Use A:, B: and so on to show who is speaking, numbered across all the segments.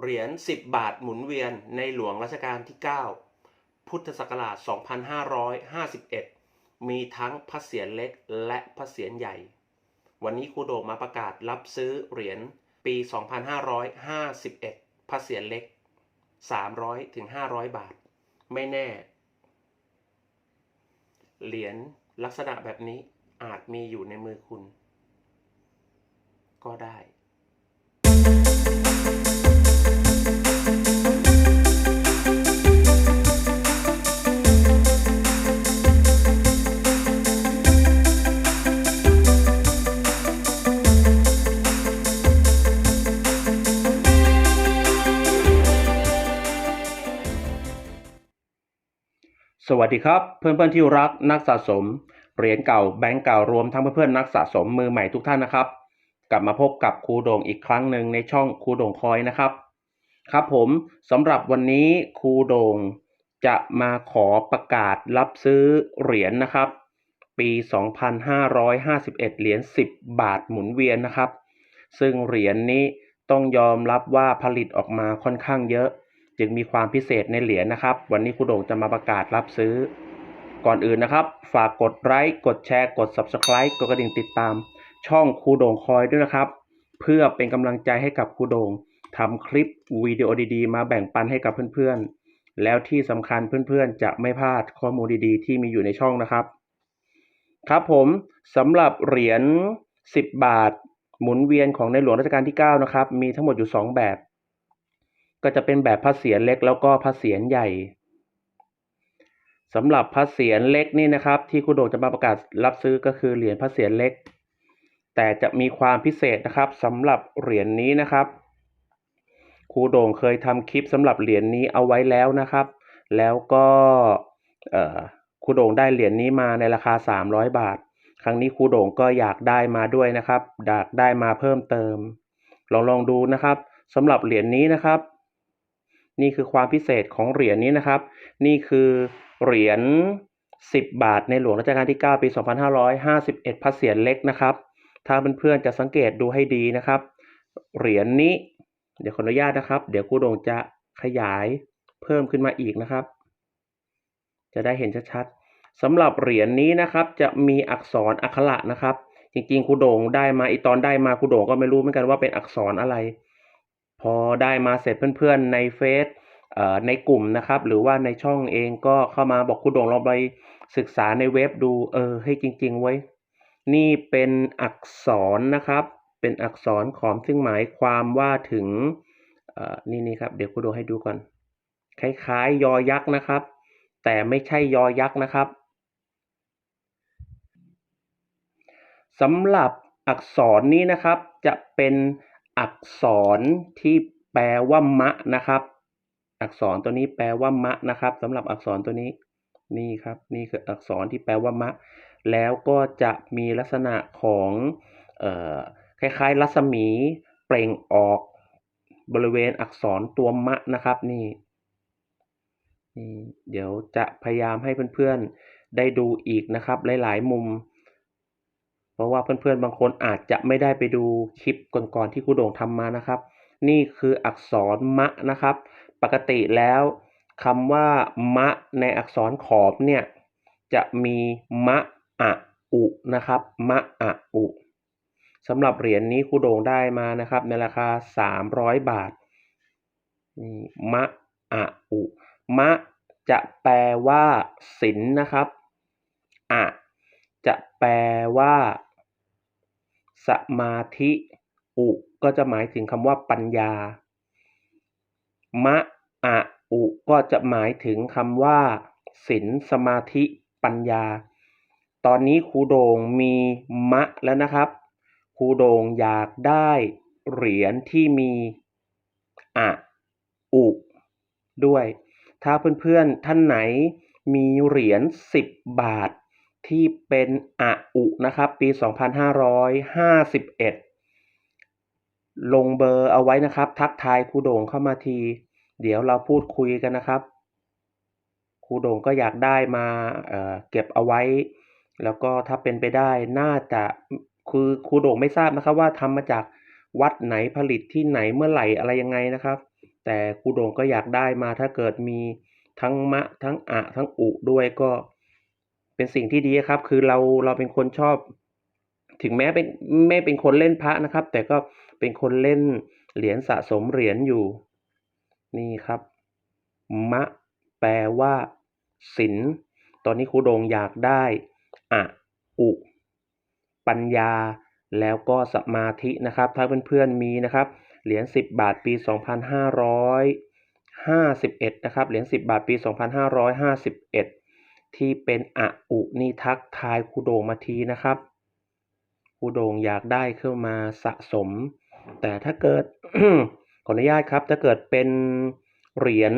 A: เหรียญ 10 บาทหมุนเวียนในหลวงรัชกาลที่ 9 พุทธศักราช 2551 มีทั้งพระเศียรเล็กและพระเศียรใหญ่ วันนี้ครูโด่งมาประกาศรับซื้อเหรียญปี 2551 พระเศียรเล็ก 300-500 บาท ไม่แน่ เหรียญลักษณะแบบนี้อาจมีอยู่ในมือคุณ ก็ได้ สวัสดีครับเพื่อนๆที่รักนักสะสม เหรียญเก่าแบงก์เก่ารวมทั้งเพื่อนๆนักสะสมมือใหม่ทุกท่านนะครับ กลับมาพบกับครูโด่งอีกครั้งหนึ่งในช่องครูโด่งคอยนะครับ ครับผมสำหรับวันนี้ครูโด่งจะมาขอประกาศรับซื้อเหรียญนะครับ ปี 2551 เหรียญ10 บาทหมุนเวียนนะครับ ซึ่งเหรียญนี้ต้องยอมรับว่าผลิตออกมาค่อนข้างเยอะ จึงมีความพิเศษในเหรียญนะครับ วันนี้ครูโด่งจะมาประกาศรับซื้อ ก่อนอื่นนะครับ ฝากกดไลค์กดแชร์กด Subscribe กดกระดิ่งติดตาม ช่องครูโด่งคอยด้วยนะครับ เพื่อเป็นกำลังใจให้กับครูโด่งทำคลิปวิดีโอดีๆ มาแบ่งปันให้กับเพื่อนๆ แล้วที่สำคัญเพื่อนๆ จะไม่พลาดข้อมูลดีๆ ที่มีอยู่ในช่องนะครับ ครับผมสำหรับเหรียญ10 บาท หมุนเวียนของในหลวงรัชกาลที่ 9 นะครับ มีทั้งหมดอยู่ 2 แบบ ก็จะเป็นแบบพระเศียรเล็กแล้วก็พระเศียรใหญ่สำหรับพระเศียรเล็กนี่นะครับ ที่ครูโด่งจะมาประกาศรับซื้อก็คือเหรียญพระเศียรเล็ก แต่จะมีความพิเศษนะครับสำหรับเหรียญนี้นะครับครูโด่งเคยทำคลิปสำหรับเหรียญนี้เอาไว้แล้วนะครับ แล้วก็ครูโด่งได้เหรียญนี้มาในราคา 300 บาท ครั้งนี้ครูโด่งก็อยากได้มาด้วยนะครับอยากได้มาเพิ่มเติม ลองลองดูนะครับสำหรับเหรียญนี้นะครับ นี่คือความพิเศษของเหรียญนี้นะครับ นี่คือเหรียญ10 บาทในหลวงรัชกาลที่ 9 ปี 2551 พระเศียรเล็กนะครับ ถ้าเพื่อนๆจะสังเกตดูให้ดีนะครับ เหรียญนี้ เดี๋ยวขออนุญาตนะครับ เดี๋ยวครูดงจะขยายเพิ่มขึ้นมาอีกนะครับ จะได้เห็นชัดๆสำหรับเหรียญนี้นะครับ จะมีอักษรอักขระนะครับ จริงๆครูโด่งได้มาอีตอนได้มาครูโด่งก็ไม่รู้เหมือนกันว่าเป็นอักษรอะไร พอได้มาเสร็จเพื่อนๆในเฟซในกลุ่มนะครับ หรือว่าในช่องเองก็เข้ามาบอกครูโด่งลองไปศึกษาในเว็บดูเออให้จริง ๆ ไว้ นี่เป็นอักษรนะครับ เป็นอักษรขอมซึ่งหมายความว่าถึงนี่นี่ครับ เดี๋ยวครูโด่งให้ดูก่อน คล้ายๆ ยอยักษ์นะครับ แต่ไม่ใช่ยอยักษ์นะครับสำหรับอักษรนี้นะครับจะเป็น อักษรที่แปลว่ามะนะครับ อักษรตัวนี้แปลว่ามะนะครับสำหรับอักษรตัวนี้นี่ครับนี่คืออักษรที่แปลว่ามะ แล้วก็จะมีลักษณะของออคล้ายๆ รัศมีเปล่งออกบริเวณอักษรตัวมะนะครับนี่นี่ เดี๋ยวจะพยายามให้เพื่อนๆได้ดูอีกนะครับ หลายๆมุม เพราะว่าเพื่อนๆบางคนอาจจะไม่ได้ไปดูคลิปก่อนๆที่ครูโด่งทำมานะครับ นี่คืออักษรมะนะครับ ปกติแล้วคำว่ามะในอักษรขอมเนี่ยจะมีมะอะอุนะครับมะอะอุสำหรับเหรียญนี้ครูโด่งได้มานะครับ ในราคา 300 บาทนี่มะอะอุมะจะแปลว่าศีลนะครับอะจะแปลว่า สมาธิ อุก็จะหมายถึงคำว่าปัญญา มะอะอุก็จะหมายถึงคำว่าศีลสมาธิปัญญา ตอนนี้ครูโด่งมีมะแล้วนะครับครูโด่งอยากได้เหรียญที่มีอะอุด้วย ถ้าเพื่อนๆท่านไหนมีเหรียญ10 บาท ที่เป็นออุนะครับปี 2551 ลงเบอร์เอาไว้นะครับ ทักทายครูโด่งเข้ามาที เดี๋ยวเราพูดคุยกันนะครับครูโด่งก็อยากได้มาเเก็บเอาไว้ แล้วก็ถ้าเป็นไปได้น่าจะคือครูโด่งไม่ทราบนะครับ ว่าทำมาจากวัดไหนผลิตที่ไหนเมื่อไหร่อะไรยังไงนะครับ แต่ครูโด่งก็อยากได้มาถ้าเกิดมีทั้งมะทั้งอะทั้งอุด้วยก็ เป็นสิ่งที่ดีครับ คือเราเราเป็นคนชอบ ถึงแม้เป็นไม่เป็นคนเล่นพระนะครับ แต่ก็เป็นคนเล่นเหรียญสะสมเหรียญอยู่ นี่ครับ มะ แปลว่าศีลตอนนี้ครูโด่งอยากได้อะอุ ปัญญา แล้วก็สมาธินะครับ ถ้าเพื่อนๆมีนะครับ เหรียญ10 บาทปี 2551 นะครับ เหรียญ10 บาทปี 2551 ที่เป็นอะอุนี่ทักทายครูโด่งมาทีนะครับครูโด่งอยากได้เข้ามาสะสม แต่ถ้าเกิดขออนุญาตครับ ถ้าเกิดเป็นเหรียญ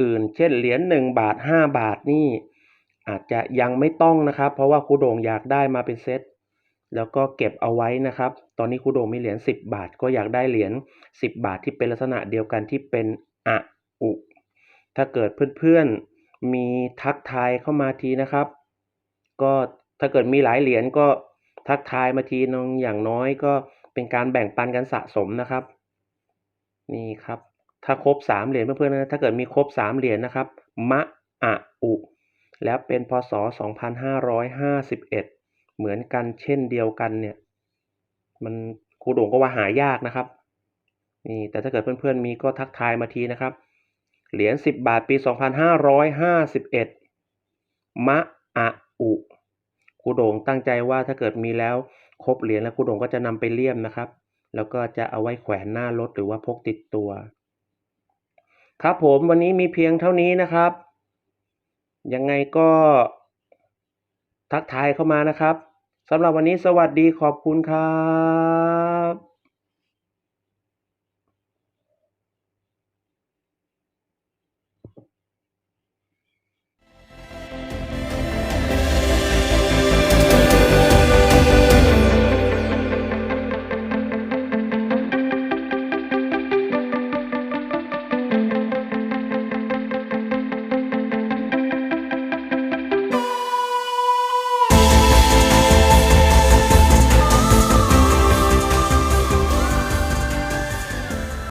A: อื่น เช่นเหรียญ1บาท5บาทนี่อาจจะยังไม่ต้องนะครับ เพราะว่าครูโด่งอยากได้มาเป็นเซตแล้วก็เก็บเอาไว้นะครับ ตอนนี้ครูโด่งมีเหรียญ10 บาท ก็อยากได้เหรียญ10 บาทที่เป็นลักษณะเดียวกันที่เป็นอะอุ ถ้าเกิดเพื่อนๆ มีทักทายเข้ามาทีนะครับ ก็ถ้าเกิดมีหลายเหรียญก็ทักทายมาทีนึงอย่างน้อยก็เป็นการแบ่งปันกันสะสมนะครับ นี่ครับ ถ้าครบ3เหรียญเพื่อนๆนะถ้าเกิดมีครบ3เหรียญนะครับมะอะอุ แล้วเป็นพศ 2551 เหมือนกันเช่นเดียวกันเนี่ย มันครูโด่งก็ว่าหายากนะครับ นี่แต่ถ้าเกิดเพื่อนๆมีก็ทักทายมาทีนะครับ เหรียญ10 บาทปี 2551 มะอะอุครูโด่งตั้งใจว่าถ้าเกิดมีแล้วครบเหรียญแล้วครูโด่งก็จะนำไปเลี่ยมนะครับ แล้วก็จะเอาไว้แขวนหน้ารถหรือว่าพกติดตัว ครับผมวันนี้มีเพียงเท่านี้นะครับ ยังไงก็ทักทายเข้ามานะครับสำหรับวันนี้สวัสดีขอบคุณครับ